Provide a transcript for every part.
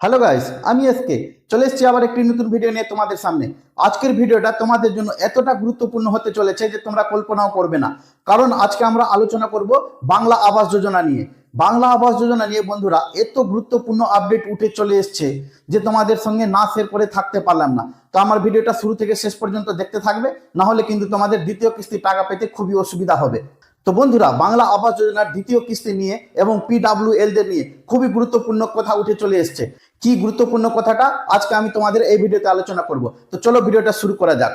Hello guys আমি SK চলে এসেছি আবার একটি নতুন ভিডিও নিয়ে তোমাদের সামনে। আজকের ভিডিওটা তোমাদের জন্য এতটা গুরুত্বপূর্ণ হতে চলেছে যে তোমরা কল্পনাও করবে না। কারণ আজকে আমরা আলোচনা করব বাংলা আবাস যোজনা নিয়ে। বাংলা আবাস যোজনা নিয়ে বন্ধুরা, এত গুরুত্বপূর্ণ আপডেট উঠে চলে এসছে যে তোমাদের সঙ্গে না শেয়ার করে থাকতে পারলাম না। তো আমার ভিডিওটা শুরু থেকে শেষ পর্যন্ত দেখতে থাকবে, না হলে কিন্তু তোমাদের দ্বিতীয় কিস্তি টাকা পেতে খুবই অসুবিধা হবে। তো বন্ধুরা, বাংলা আবাস যোজনার দ্বিতীয় কিস্তি নিয়ে এবং পিডাব্লিউ এলদের নিয়ে খুবই গুরুত্বপূর্ণ কথা উঠে চলে এসছে। কি গুরুত্বপূর্ণ কথাটা আজকে আমি তোমাদের এই ভিডিওতে আলোচনা করব। তো চলো ভিডিওটা শুরু করা যাক।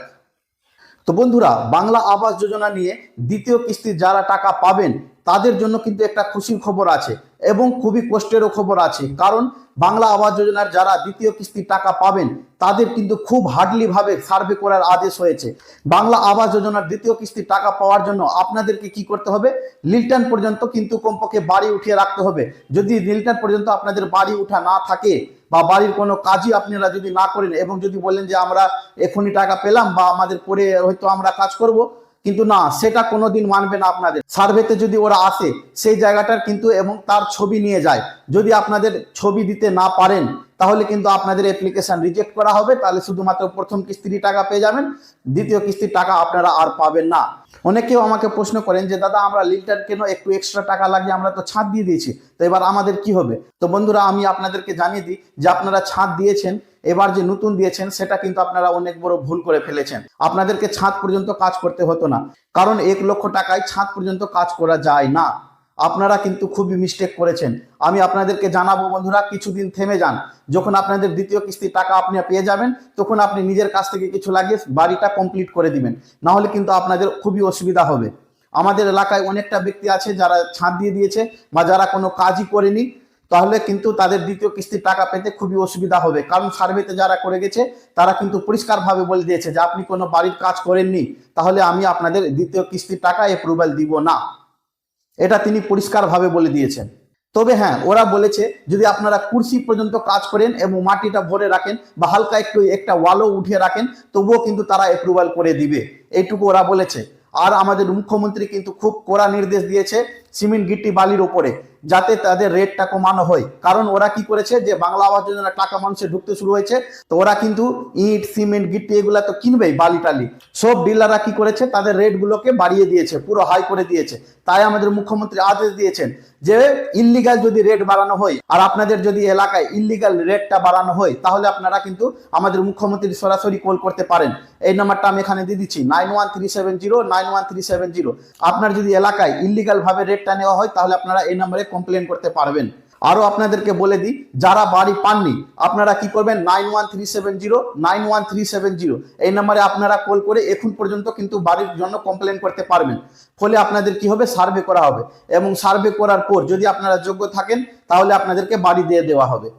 তো বন্ধুরা, বাংলা আবাস যোজনা নিয়ে দ্বিতীয় কিস্তি যারা টাকা পাবেন, তাদের জন্য কিন্তু একটা খুশির খবর আছে এবং খুবই কষ্টেরও খবর আছে। কারণ বাংলা আবাস যোজনার যারা দ্বিতীয় কিস্তি টাকা পাবেন, তাদের কিন্তু খুব হার্ডলি ভাবে সার্ভে করার আদেশ হয়েছে। বাংলা আবাস যোজনার দ্বিতীয় কিস্তি টাকা পাওয়ার জন্য আপনাদেরকে কি করতে হবে? লিল্টন পর্যন্ত কিন্তু কমপক্ষে বাড়ি উঠিয়ে রাখতে হবে। যদি লিল্টন পর্যন্ত আপনাদের বাড়ি উঠা না থাকে বা বাড়ির কোনো কাজই আপনারা যদি না করেন এবং যদি বলেন যে আমরা এখনই টাকা পেলাম বা আমাদের পরে হয়তো আমরা কাজ করব কিন্তু না, সেটা কোনোদিন মানবে না আপনাদের। সার্ভেতে যদি ওরা আসে, সেই জায়গাটার কিন্তু এবং তার ছবি নিয়ে যায়। যদি আপনাদের ছবি দিতে না পারেন, তাহলে কিন্তু আপনাদের অ্যাপ্লিকেশন রিজেক্ট করা হবে। তাহলে শুধুমাত্র প্রথম কিস্তির টাকা পেয়ে যাবেন। দ্বিতীয় কিস্তির টাকা আপনারা আর পাবেন না। অনেকেও আমাকে প্রশ্ন করেন যে, দাদা, আমরা লিল্টন কেন একটু এক্সট্রা টাকা লাগে আমরা তো ছাদ দিয়ে দিয়েছি? তো এবার আমাদের কি হবে? তো বন্ধুরা, আমি আপনাদেরকে জানিয়ে দিই যে, আপনারা ছাদ দিয়েছেন। এবার যে নতুন দিয়েছেন, সেটা কিন্তু আপনারা অনেক বড় ভুল করে ফেলেছেন। আপনাদেরকে ছাদ পর্যন্ত কাজ করতে হতো না। কারণ এক লক্ষ টাকায় ছাদ পর্যন্ত কাজ করা যায় না। আপনারা কিন্তু খুবই মিস্টেক করেছেন। আমি আপনাদেরকে জানাব, বন্ধুরা, কিছুদিন থেমে যান। যখন আপনাদের দ্বিতীয় কিস্তির টাকা আপনি পেয়ে যাবেন, তখন আপনি নিজের কাছ থেকে কিছু লাগিয়ে বাড়িটা কমপ্লিট করে দিবেন। না হলে কিন্তু আপনাদের খুবই অসুবিধা হবে। আমাদের এলাকায় অনেকটা ব্যক্তি আছে যারা ছাদ দিয়ে দিয়েছে বা যারা কোনো কাজই করেনি। তাহলে কিন্তু তাদের দ্বিতীয় কিস্তির টাকা পেতে খুবই অসুবিধা হবে। কারণ সার্ভেতে যারা করে গেছে, তারা কিন্তু পরিষ্কারভাবে বলে দিয়েছে যে, আপনি কোনো বাড়ির কাজ করেননি, তাহলে আমি আপনাদের দ্বিতীয় কিস্তির টাকা অ্যাপ্রুভাল দিব না। এটা তিনি পরিষ্কারভাবে বলে দিয়েছেন। তবে হ্যাঁ ওরা বলেছে, যদি আপনারা কুর্সি পর্যন্ত কাজ করেন এবং মাটিটা ভরে রাখেন বা হালকা একটু, একটা ওয়ালও উঠিয়ে রাখেন, তবুও কিন্তু তারা অ্যাপ্রুভাল করে দিবে। এইটুকু ওরা বলেছে। আর আমাদের মুখ্যমন্ত্রী কিন্তু খুব কড়া নির্দেশ দিয়েছে সিমেন্ট গিট্টি বালির উপরে, যাতে তাদের রেটটা কমানো হয়। কারণ ওরা কি করেছে যে, বাংলা আবাস যোজনার টাকা মানুষের ঢুকতে শুরু হয়েছে, তো ওরা কিন্তু ইট, সিমেন্ট, গিট্টি এগুলো তো কিনবেই, বালি টালি। সব ডিলাররা কি করেছে, তাদের রেটগুলোকে বাড়িয়ে দিয়েছে, পুরো হাই করে দিয়েছে। তাই আমাদের মুখ্যমন্ত্রী আদেশ দিয়েছেন যে ইল্লিগাল যদি রেট বাড়ানো হয়, আর আপনাদের যদি এলাকায় ইল্লিগাল রেটটা বাড়ানো হয়, তাহলে আপনারা কিন্তু আমাদের মুখ্যমন্ত্রী সরাসরি কল করতে পারেন। এই নাম্বারটা আমি এখানে দিয়ে দিচ্ছি, nine one three seven zero, nine one three seven zero. আপনার যদি এলাকায় ইল্লিগাল ভাবে রেটটা নেওয়া হয়, তাহলে আপনারা এই নাম্বারে কমপ্লেন করতে পারবেন। আরও আপনাদেরকে বলে দিই, যারা বাড়ি পাননি, আপনারা কি করবেন? নাইন ওয়ান এই নাম্বারে আপনারা কল করে এখন পর্যন্ত কিন্তু বাড়ির জন্য কমপ্লেন করতে পারবেন। ফলে আপনাদের কি হবে? সার্ভে করা হবে। এবং সার্ভে করার পর যদি আপনারা যোগ্য থাকেন, তাহলে আপনাদেরকে বাড়ি দিয়ে দেওয়া হবে।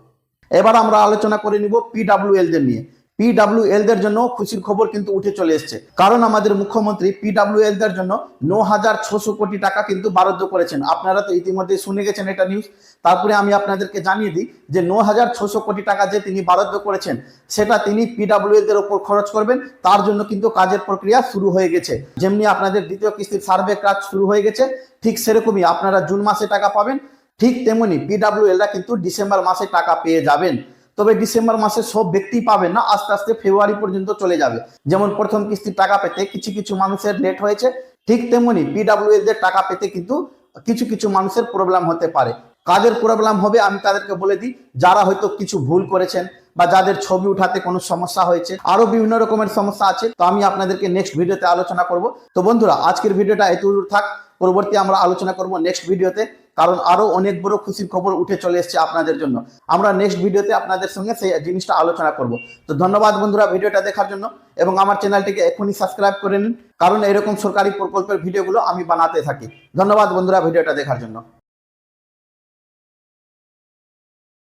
এবার আমরা আলোচনা করে নিব পিডাব্লিউএলদের নিয়ে। পিডাব্লিউএলদের জন্য খুশির খবর কিন্তু উঠে চলে এসছে। কারণ আমাদের মুখ্যমন্ত্রী পিডাব্লিউএলদের জন্য ন হাজার ছশো কোটি টাকা কিন্তু বরাদ্দ করেছেন। আপনারা তো ইতিমধ্যে শুনে গেছেন এটা নিউজ তারপরে আমি আপনাদেরকে জানিয়ে দিই যে ন হাজার ছশো কোটি টাকা যে তিনি বরাদ্দ করেছেন, সেটা তিনি পিডাব্লিউএলদের ওপর খরচ করবেন। তার জন্য কিন্তু কাজের প্রক্রিয়া শুরু হয়ে গেছে। যেমনি আপনাদের দ্বিতীয় কিস্তির সার্ভে কাজ শুরু হয়ে গেছে, ঠিক সেরকমই আপনারা জুন মাসে টাকা পাবেন, ঠিক তেমনি পিডাব্লিউএলরা কিন্তু ডিসেম্বর মাসে টাকা পেয়ে যাবেন। তবে ডিসেম্বর মাসে সব ব্যক্তি পাবে না, আস্তে আস্তে ফেব্রুয়ারি পর্যন্ত চলে যাবে। যেমন প্রথম কিস্তির টাকা পেতে কিছু কিছু মানুষের লেট হয়েছে, ঠিক তেমনি পিডাব্লিউ দের টাকা পেতে কিন্তু কিছু কিছু মানুষের প্রবলেম হতে পারে। কাদের প্রবলেম হবে আমি তাদেরকে বলে দিই, যারা হয়তো কিছু ভুল করেছেন বা যাদের ছবি উঠাতে কোনো সমস্যা হয়েছে, আরও বিভিন্ন রকমের সমস্যা আছে, তো আমি আপনাদেরকে নেক্সট ভিডিওতে আলোচনা করব। তো বন্ধুরা, আজকের ভিডিওটা এতদূর থাক, পরবর্তী আমরা আলোচনা করব নেক্সট ভিডিওতে কারণ আরও অনেক বড় খুশির খবর উঠে চলে এসছে আপনাদের জন্য। আমরা নেক্সট ভিডিওতে আপনাদের সঙ্গে সেই জিনিসটা আলোচনা করব। তো ধন্যবাদ বন্ধুরা ভিডিওটা দেখার জন্য এবং আমার চ্যানেলটিকে এখনই সাবস্ক্রাইব করে নিন। কারণ এরকম সরকারি প্রকল্পের ভিডিওগুলো আমি বানাতে থাকি। ধন্যবাদ বন্ধুরা ভিডিওটা দেখার জন্য।